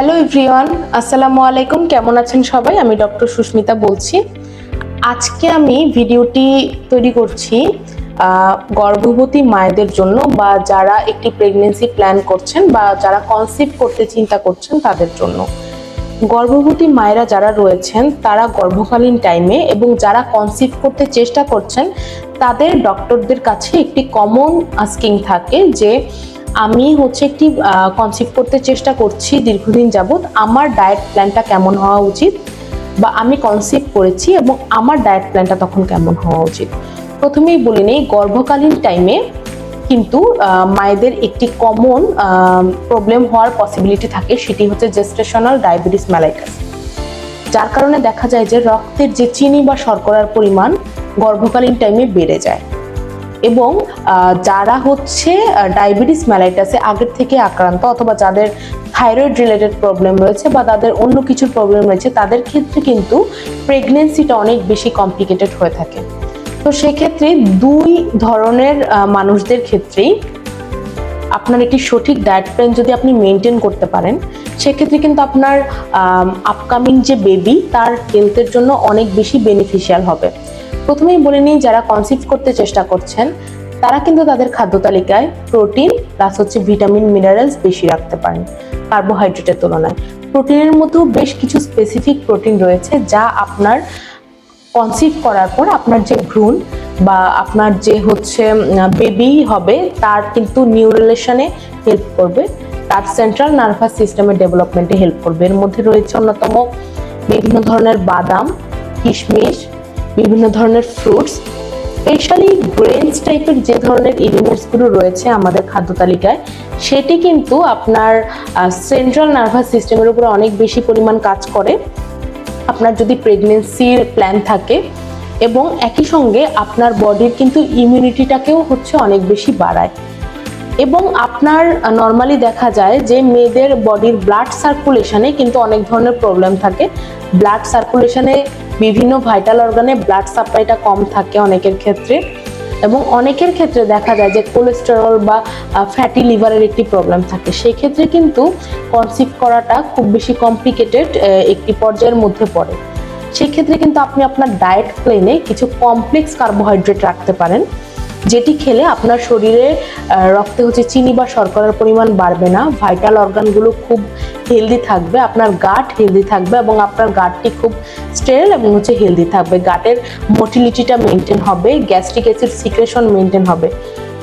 Hello everyone আসসালামু আলাইকুম। কেমন আছেন সবাই? আমি ডক্টর সুস্মিতা বলছি। আজকে আমি ভিডিওটি তৈরি করছি গর্ভবতী মায়েদের জন্য বা যারা একটি প্রেগনেন্সি প্ল্যান করছেন বা যারা কনসিভ করতে চিন্তা করছেন তাদের জন্য। গর্ভবতী মায়েরা যারা রয়েছেন, তারা গর্ভকালীন টাইমে এবং যারা কনসিভ করতে চেষ্টা করছেন, তাদের ডক্টরদের কাছে একটি কমন আস্কিং থাকে যে আমি হচ্ছে একটি কনসিভ করতে চেষ্টা করছি দীর্ঘদিন যাবৎ, আমার ডায়েট প্ল্যানটা কেমন হওয়া উচিত বা আমি কনসিভ করেছি এবং আমার ডায়েট প্ল্যানটা তখন কেমন হওয়া উচিত। প্রথমেই বলে নেই, গর্ভকালীন টাইমে কিন্তু মায়েদের একটি কমন প্রবলেম হওয়ার পসিবিলিটি থাকে, সেটি হচ্ছে জেস্টেশনাল ডায়াবেটিস ম্যালাইটাস যার কারণে দেখা যায় যে রক্তের যে চিনি বা শর্করার পরিমাণ গর্ভকালীন টাইমে বেড়ে যায়। এবং যারা হচ্ছে ডায়াবেটিস ম্যালাইটাসে আগের থেকে আক্রান্ত অথবা যাদের থাইরয়েড রিলেটেড প্রবলেম রয়েছে বা তাদের অন্য কিছু প্রবলেম রয়েছে, তাদের ক্ষেত্রে কিন্তু প্রেগনেন্সিটা অনেক বেশি কমপ্লিকেটেড হয়ে থাকে। তো সেক্ষেত্রে দুই ধরনের মানুষদের ক্ষেত্রেই আপনার একটি সঠিক ডায়েট প্ল্যান যদি আপনি মেনটেন করতে পারেন, সেক্ষেত্রে কিন্তু আপনার আপকামিং যে বেবি তার হেলথের জন্য অনেক বেশি বেনিফিশিয়াল হবে। প্রথমেই বলে নিই, যারা কনসিভ করতে চেষ্টা করছেন, তারা কিন্তু তাদের খাদ্য তালিকায় প্রোটিন প্লাস হচ্ছে ভিটামিন মিনারেলস বেশি রাখতে পারেন কার্বোহাইড্রেটের তুলনায়। প্রোটিনের মধ্যেও বেশ কিছু স্পেসিফিক প্রোটিন রয়েছে, যা আপনার কনসিভ করার পর আপনার যে ভ্রূণ বা আপনার যে হচ্ছে বেবি হবে, তার কিন্তু নিউরিলেশনে হেল্প করবে। তার সেন্ট্রাল নার্ভাস সিস্টেমের ডেভেলপমেন্টে হেল্প করবে। এর মধ্যে রয়েছে অন্যতম বিভিন্ন ধরনের বাদাম, কিশমিশ, বিভিন্ন ধরনের ফ্রুটস স্পেশালি গ্রেনস টাইপের যে ধরনের এলিমেন্টসগুলো রয়েছে আমাদের খাদ্য তালিকায়, সেটি কিন্তু আপনার সেন্ট্রাল নার্ভাস সিস্টেমের উপরে অনেক বেশি পরিমাণ কাজ করে। আপনার যদি প্রেগনেন্সির প্ল্যান থাকে এবং একই সঙ্গে আপনার বডির কিন্তু ইমিউনিটিটাকেও হচ্ছে অনেক বেশি বাড়ায়। এবং আপনার নর্মালি দেখা যায় যে মেয়েদের বডির ব্লাড সার্কুলেশনে কিন্তু অনেক ধরনের প্রবলেম থাকে। ব্লাড সার্কুলেশনে বিভিন্ন ভাইটাল অর্গানে ব্লাড সাপ্লাইটা কম থাকে অনেকের ক্ষেত্রে। এবং অনেকের ক্ষেত্রে দেখা যায় যে কোলেস্টেরল বা ফ্যাটি লিভারের একটি প্রবলেম থাকে। সেই ক্ষেত্রে কিন্তু কনসিভ করাটা খুব বেশি কমপ্লিকেটেড একটি পর্যায়ের মধ্যে পড়ে। সেক্ষেত্রে কিন্তু আপনি আপনার ডায়েট প্লেনে কিছু কমপ্লেক্স কার্বোহাইড্রেট রাখতে পারেন। যেটি খেলে আপনার শরীরে রক্তে হচ্ছে চিনি বা শর্করার পরিমাণ বাড়বে না। ভাইটাল অর্গানগুলো খুব হেলদি থাকবে, আপনার গাট হেলদি থাকবে এবং আপনার গাটটি খুব স্টেরেল এবং হচ্ছে হেলদি থাকবে। গাটের মোটিলিটিটা মেনটেন হবে গ্যাস্ট্রিক অ্যাসিড সিক্রেশন মেনটেন হবে।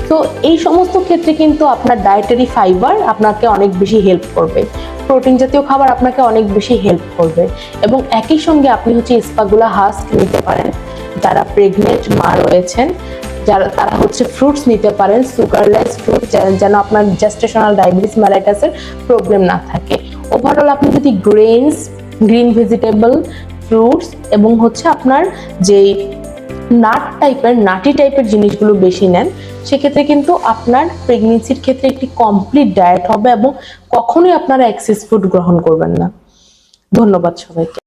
তো এই সমস্ত ক্ষেত্রে কিন্তু আপনার ডায়েটারি ফাইবার আপনাকে অনেক বেশি হেল্প করবে। প্রোটিন জাতীয় খাবার আপনাকে অনেক বেশি হেল্প করবে এবং একই সঙ্গে আপনি হচ্ছে ইস্পাগুলা হাস্ক নিতে পারেন। যারা প্রেগনেন্ট মা রয়েছেন যারা তারা হচ্ছে ফ্রুটস নিতে পারেন সুগারলেস ফ্রুট যেন আপনার জেস্টেশনাল ডায়াবেটিস ম্যালাইটাসের প্রবলেম না থাকে। ওভারঅল আপনি যদি গ্রেনস গ্রিন ভেজিটেবল ফ্রুটস এবং হচ্ছে আপনার যেই নাট টাইপের নাটি টাইপের জিনিসগুলো বেশি নেন, সেক্ষেত্রে কিন্তু আপনার প্রেগনেন্সির ক্ষেত্রে একটি কমপ্লিট ডায়েট হবে এবং কখনোই আপনারা এক্সেস ফুড গ্রহণ করবেন না। ধন্যবাদ সবাইকে।